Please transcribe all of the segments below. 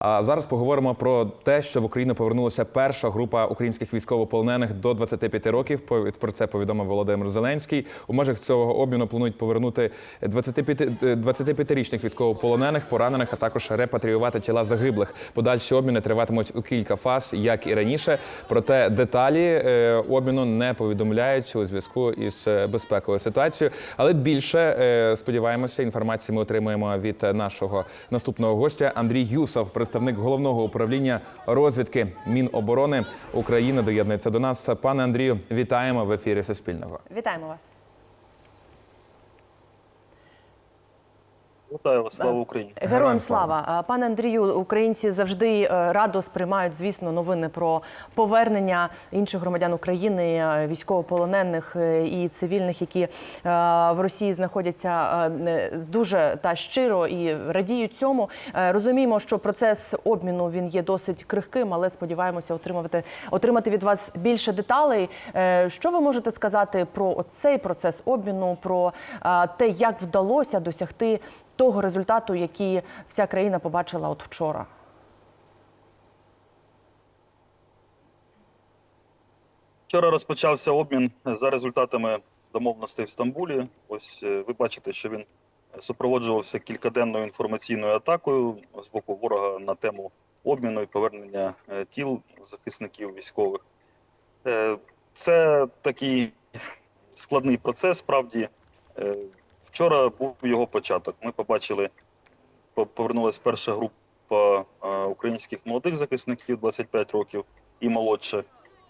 А зараз поговоримо про те, що в Україну повернулася перша група українських військовополонених до 25 років. Про це повідомив Володимир Зеленський. У межах цього обміну планують повернути 25 е, 25-річних військовополонених, поранених, а також репатріювати тіла загиблих. Подальші обміни триватимуть у кілька фаз, як і раніше. Проте деталі е, обміну не повідомляють у зв'язку із е, безпековою ситуацією. Але більше сподіваємося, інформації ми отримуємо від нашого наступного гостя Андрій Юсов, представник головного управління розвідки Міноборони України. Доєднується до нас. Пане Андрію, вітаємо в ефірі Суспільного. Вітаємо вас. Вітаю вас, слава Україні. Героям Героям слава. Пане Андрію, українці завжди е, радо сприймають, звісно, новини про повернення інших громадян України, е, військовополонених е, і цивільних, які в Росії знаходяться дуже та щиро і радіють цьому. Розуміємо, що процес обміну він є досить крихким, але сподіваємося отримувати отримати від вас більше деталей. Що ви можете сказати про цей процес обміну, про те, як вдалося досягти того результату, який вся країна побачила от вчора? Вчора розпочався обмін за результатами домовленостей в Стамбулі. Ось е, ви бачите, що він супроводжувався кількаденною інформаційною атакою з боку ворога на тему обміну і повернення е, тіл захисників військових. Е, Це такий складний процес. Справді, вчора був його початок. Ми побачили, по- повернулась перша група е, українських молодих захисників 25 років і молодше.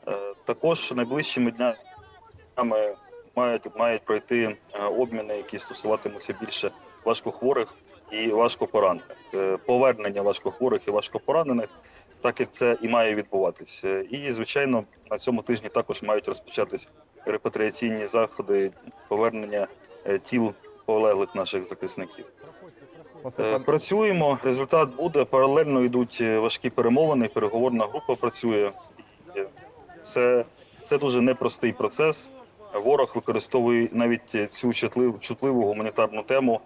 Е, Також найближчими днями мають, мають пройти е, обміни, які стосуватимуться більше важкохворих і важкопоранених. Повернення важкохворих і важкопоранених, так як це і має відбуватись. Е, І, звичайно, на цьому тижні також мають розпочатись репатріаційні заходи повернення тіл полеглих наших захисників. Е, Працюємо, результат буде. Паралельно йдуть е, важкі перемовини, переговорна група працює. Е, Це, це дуже непростий процес. Ворог використовує навіть цю чутливу, чутливу гуманітарну тему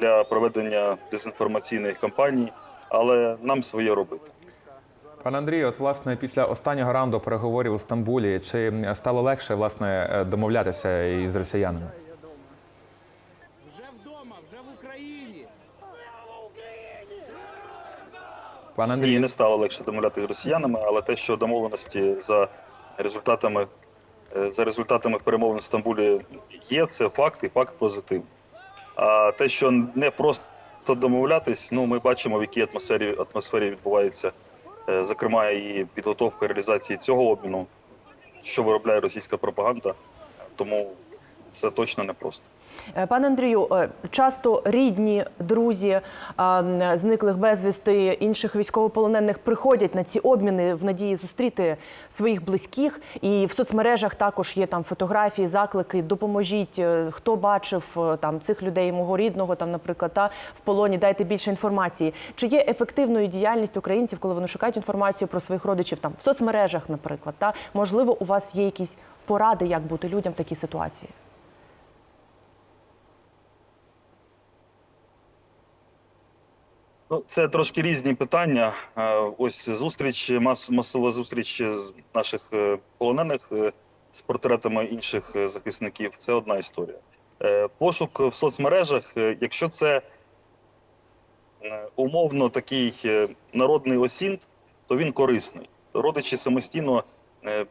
для проведення дезінформаційних кампаній, але нам своє робити. Пане Андрію, от власне після останнього раунду переговорів у Стамбулі чи стало легше власне домовлятися із росіянами? Пане Ні, Андрію, не стало легше домовляти з росіянами, але те, що домовленості за результатами е, за результатами перемовин в Стамбулі є, це факт і факт позитивний. А те, що не просто домовлятись, ну ми бачимо, в якій атмосфері атмосфері відбувається, е, зокрема, і підготовка реалізації цього обміну, що виробляє російська пропаганда. Тому це точно не просто. Е, Пане Андрію, е, часто рідні, друзі зниклих безвісти інших військовополонених приходять на ці обміни в надії зустріти своїх близьких. І в соцмережах також є там фотографії, заклики. Допоможіть, е, хто бачив там цих людей, мого рідного, там, наприклад, та в полоні. Дайте більше інформації. Чи є ефективною діяльність українців, коли вони шукають інформацію про своїх родичів там в соцмережах, наприклад? Та можливо, у вас є якісь поради, як бути людям в такій ситуації? Ну, це трошки різні питання. Е, Ось зустріч, мас, масова зустріч наших е, полонених е, з портретами інших захисників. Це одна історія. Пошук в соцмережах, якщо це умовно такий народний осінт, то він корисний. Родичі самостійно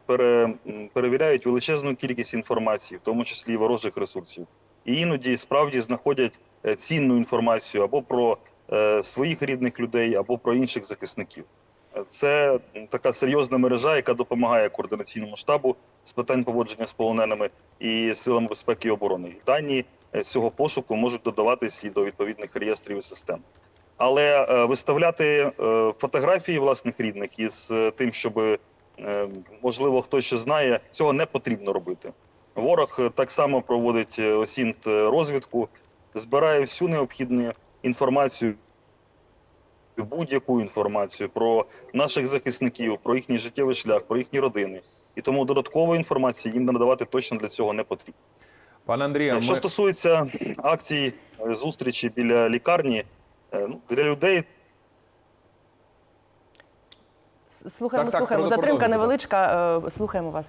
пере, перевіряють величезну кількість інформації, в тому числі ворожих ресурсів. І іноді справді знаходять цінну інформацію або про своїх рідних людей, або про інших захисників. Е, Це така серйозна мережа, яка допомагає координаційному штабу з питань поводження з полоненими і силами безпеки і оборони. Дані е, цього пошуку можуть додаватись і до відповідних реєстрів і систем. Але е, виставляти е, фотографії власних рідних із е, тим, щоб е, можливо хтось що знає, цього не потрібно робити. Ворог е, так само проводить е, осінт е, розвідку, збирає всю необхідну інформацію, будь-яку інформацію про наших захисників, про їхній життєвий шлях, про їхні родини. І тому додаткової інформації їм надавати точно для цього не потрібно. пане Андрію, Що ми... стосується акцій е, зустрічі біля лікарні, е, ну, для людей Слухаємо, Так, так, слухаємо. Затримка невеличка. е, Слухаємо вас.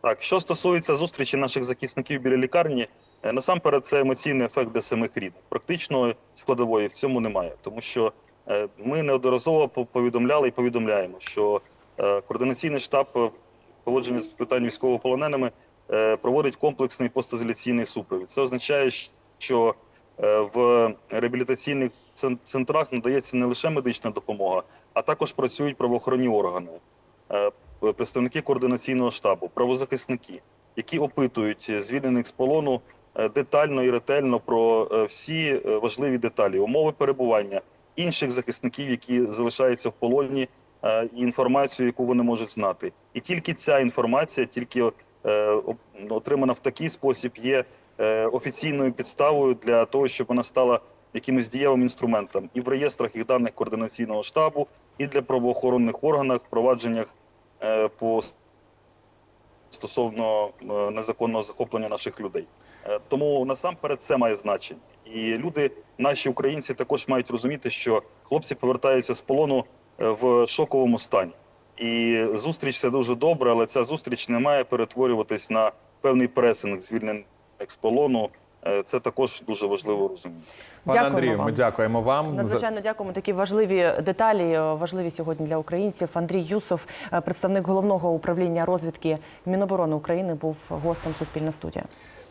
Так, що стосується зустрічі наших захисників біля лікарні, насамперед це емоційний ефект для самих рідних. Практичної складової в цьому немає, тому що е, ми неодноразово повідомляли і повідомляємо, що е, координаційний штаб е, поводження з питань військовополоненими е, проводить комплексний постізоляційний супровід. Це означає, що е, в реабілітаційних центрах надається не лише медична допомога, а також працюють правоохоронні органи. Е, представники координаційного штабу, правозахисники, які опитують звільнених з полону е, детально і ретельно про е, всі е, важливі деталі, умови перебування інших захисників, які залишаються в полоні, е, і інформацію, яку вони можуть знати. І тільки ця інформація, тільки е, отримана в такий спосіб, є е, офіційною підставою для того, щоб вона стала якимось дієвим інструментом і в реєстрах їх даних координаційного штабу, і для правоохоронних органах, впровадженнях е, по стосовно е, незаконного захоплення наших людей. Е, Тому насамперед це має значення. І люди, наші українці, також мають розуміти, що хлопці повертаються з полону е, в шоковому стані. І зустріч це дуже добре, але ця зустріч не має перетворюватись на певний пресинг звільнених з полону. Е, Це також дуже важливо розуміти. Пане Дякуємо Андрію, вам. ми дякуємо вам. Надзвичайно дякуємо. Такі важливі деталі, важливі сьогодні для українців. Андрій Юсов, представник головного управління розвідки Міноборони України, був гостем Суспільна студія.